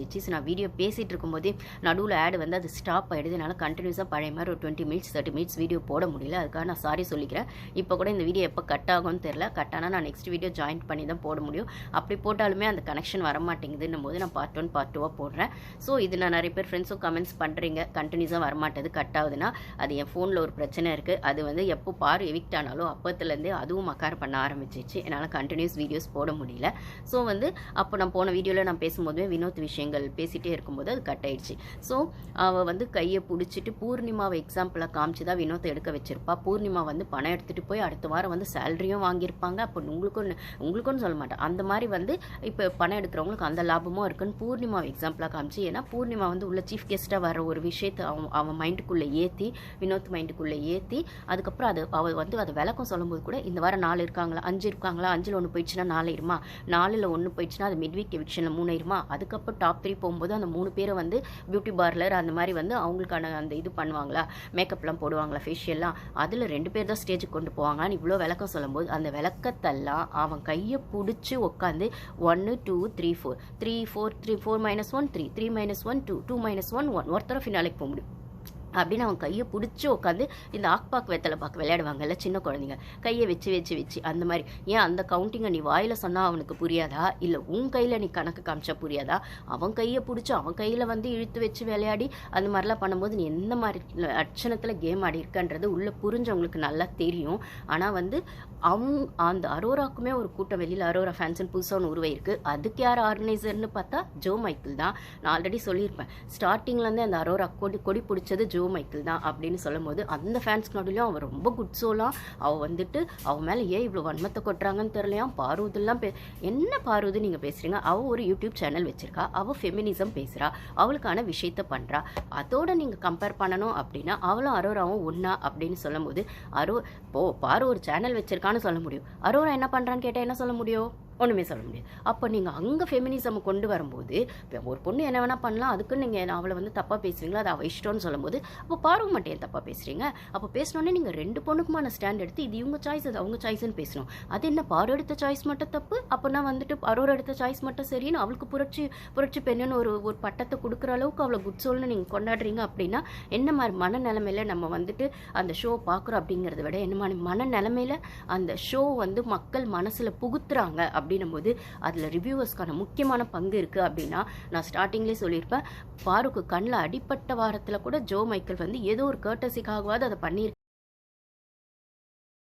ஆரம்பிச்சிச்சு நான் வீடியோ பேசிகிட்டு இருக்கும்போதே நடுவில் ஆடு வந்து அது ஸ்டாப் ஆகிடுது என்னால் கண்டினியூஸாக பழைய மாதிரி ஒரு twenty minutes thirty minutes video போட முடியல. அதுக்காக நான் சாரி சொல்லிக்கிறேன். இப்போ கூட இந்த வீடியோ எப்போ கட் ஆகும்னு தெரில கட் ஆனால் நான் நெக்ஸ்ட் வீடியோ ஜாயின் பண்ணி தான் போட முடியும். அப்படி போட்டாலுமே அந்த கனெக்ஷன் வர மாட்டேங்குதுன்னும் போது நான் பார்ட் ஒன் பார்ட் டூவாக போடுறேன். ஸோ இது நான் நிறைய பேர் ஃப்ரெண்ட்ஸும் கமெண்ட்ஸ் பண்ணுறீங்க கண்டினியூஸாக வரமாட்டேது. கட் ஆகுதுன்னா அது என் ஃபோனில் ஒரு பிரச்சனை இருக்குது அது வந்து எப்போ பார் எவிக்ட் ஆனாலும் அப்போத்துலேருந்தே அதுவும் மக்கார் பண்ண ஆரம்பிச்சிச்சு என்னால் கண்டினியூஸ் வீடியோஸ் போட முடியல. ஸோ வந்து அப்போ நான் போன வீடியோவில் நான் பேசும்போதுமே வினோத் விஷயங்கள் பேசிகிட்டே இருக்கும்போது அது கட் ஆயிடுச்சு. ஸோ அவள் வந்து கையை பிடிச்சிட்டு பூர்ணிமாவை எக்ஸாம்பிளாக காமிச்சு தான் வினோத்தை எடுக்க வச்சிருப்பா. பூர்ணிமா வந்து பணம் எடுத்துகிட்டு போய் அடுத்த வாரம் வந்து சேலரியும் வாங்கியிருப்பாங்க. அப்போ உங்களுக்கும் உங்களுக்குன்னு சொல்ல மாட்டேன். அந்த மாதிரி வந்து இப்போ பணம் எடுக்கிறவங்களுக்கு அந்த லாபமும் இருக்குன்னு பூர்ணிமாவை எக்ஸாம்பிளாக காமிச்சு ஏன்னா பூர்ணிமா வந்து உள்ள சீஃப் கெஸ்ட்டாக வர ஒரு விஷயத்தை அவன் அவன் மைண்டுக்குள்ளே ஏற்றி வினோத் மைண்டுக்குள்ளே ஏற்றி அதுக்கப்புறம் அது அவள் வந்து அதை விளக்கம் சொல்லும்போது கூட இந்த வாரம் நாலு இருக்காங்களா அஞ்சு இருக்காங்களா அஞ்சில் ஒன்று போயிடுச்சுன்னா நாலு இருமா? நாலில் ஒன்று போயிடுச்சுன்னா அது மிட்வீக் எவிக்ஷனில் மூணு இருமா? அதுக்கப்புறம் டாப் த்ரீ போகும்போது அந்த மூணு பேரை வந்து பியூட்டி பார்லர் அந்த மாதிரி வந்து அவங்களுக்கான அந்த இது பண்ணுவாங்களா? மேக்கப்லாம் போடுவாங்களா? ஃபேஷியல்லாம் அதில் ரெண்டு பேர் தான் ஸ்டேஜுக்கு கொண்டு போவாங்கன்னு இவ்வளோ விளக்கம் சொல்லும்போது அந்த விளக்கத்தெல்லாம் அவன் கையை பிடிச்சி உட்காந்து ஒன்று two three four three four three four minus one three three minus one two two minus one one ஒருத்தர ஃபினாலைக்கு போக முடியும். அப்படின்னு அவன் கையை பிடிச்சி உட்காந்து இந்த ஆக்பாக் வெத்தலை பார்க்க விளையாடுவாங்கல்ல சின்ன குழந்தைங்க. கையை வச்சு வச்சு வச்சு. அந்த மாதிரி. ஏன் அந்த கவுண்டிங்கை நீ வாயில் சொன்னால் அவனுக்கு புரியாதா? இல்லை உன் கையில் நீ கணக்கு காமிச்சா புரியாதா? அவன் கையை பிடிச்சி அவன் கையில் வந்து இழுத்து வச்சு விளையாடி அந்த மாதிரிலாம் பண்ணும்போது நீ எந்த மாதிரி லட்சணத்தில் கேம் ஆடி இருக்கன்றது உள்ளே புரிஞ்சவங்களுக்கு நல்லா தெரியும். ஆனால் வந்து அவங்க அந்த அரோராக்குமே ஒரு கூட்டம் வெளியில் அரோரா ஃபேன்ஸ்னு புதுசாக ஒன்று உருவாயிருக்கு. அதுக்கு யார் ஆர்கனைசர்னு பார்த்தா ஜோ மைக்கிள் தான். நான் ஆல்ரெடி சொல்லியிருப்பேன். ஸ்டார்டிங்லேருந்தே அந்த அரோரா கொடி கொடி பிடிச்சது ஜோ மைக்கிள் தான் அப்படின்னு சொல்லும் போது அந்த ஃபேன்ஸ்க்கு நடுவிலையும் அவன் ரொம்ப குட் சோலாம் அவள் வந்துட்டு அவன் மேலே ஏன் இவ்வளோ வன்மத்தை கொட்டுறாங்கன்னு தெரியலையாம் பாரூதெல்லாம் பே என்ன பாரூது நீங்கள் பேசுகிறீங்க அவள் ஒரு யூடியூப் சேனல் வச்சுருக்கா அவள் ஃபெமினிசம் பேசுகிறா அவளுக்கான விஷயத்த பண்ணுறா அதோட நீங்கள் கம்பேர் பண்ணணும் அப்படின்னா அவளும் அரோராவும் ஒன்றா அப்படின்னு சொல்லும் போது அரோ போ பாரு ஒரு சேனல் வச்சுருக்கான்னு சொல்ல முடியும். அரோரா என்ன பண்ணுறான்னு கேட்டால் என்ன சொல்ல முடியும்? ஒன்றுமே சொல்ல முடியாது. அப்போ நீங்கள் அங்கே ஃபெமினிசம் கொண்டு வரும்போது இப்போ ஒரு பொண்ணு என்ன வேணால் பண்ணலாம் அதுக்குன்னு நீங்கள் அவளை வந்து தப்பாக பேசுவீங்களா அது அவள் இஷ்டம்னு சொல்லும்போது அப்போ பார்வை மட்டும் ஏன் தப்பாக பேசுகிறீங்க அப்போ பேசினோடனே நீங்கள் ரெண்டு பொண்ணுக்குமான ஸ்டாண்ட் எடுத்து இது இவங்க சாய்ஸ் அது அவங்க சாய்ஸ்னு பேசணும். அது என்ன பாரு எடுத்த சாய்ஸ் மட்டும் தப்பு? அப்போனா வந்துட்டு அரோர் எடுத்த சாய்ஸ் மட்டும் சரின்னு அவளுக்கு புரட்சி புரட்சி பெண்ணுன்னு ஒரு ஒரு பட்டத்தை கொடுக்குற அளவுக்கு அவளை குட் சோல்னு நீங்கள் கொண்டாடுறீங்க அப்படின்னா என்ன மாதிரி மனநிலைமையில நம்ம வந்துட்டு அந்த ஷோ பார்க்குறோம் அப்படிங்கிறத விட என்ன மாதிரி மனநிலைமையில அந்த ஷோ வந்து மக்கள் மனசில் புகுத்துறாங்க அப்படின்னும் போது அதில் ரிவ்யூவர்ஸ்க்கான முக்கியமான பங்கு இருக்குது அப்படின்னா நான் ஸ்டார்டிங்லேயே சொல்லியிருப்பேன் பாருக்கு கண்ணில் அடிப்பட்ட வாரத்தில் கூட ஜோ மைக்கேல் வந்து ஏதோ ஒரு கேர்டசிக்காகவாது அதை பண்ணியிருக்கேன்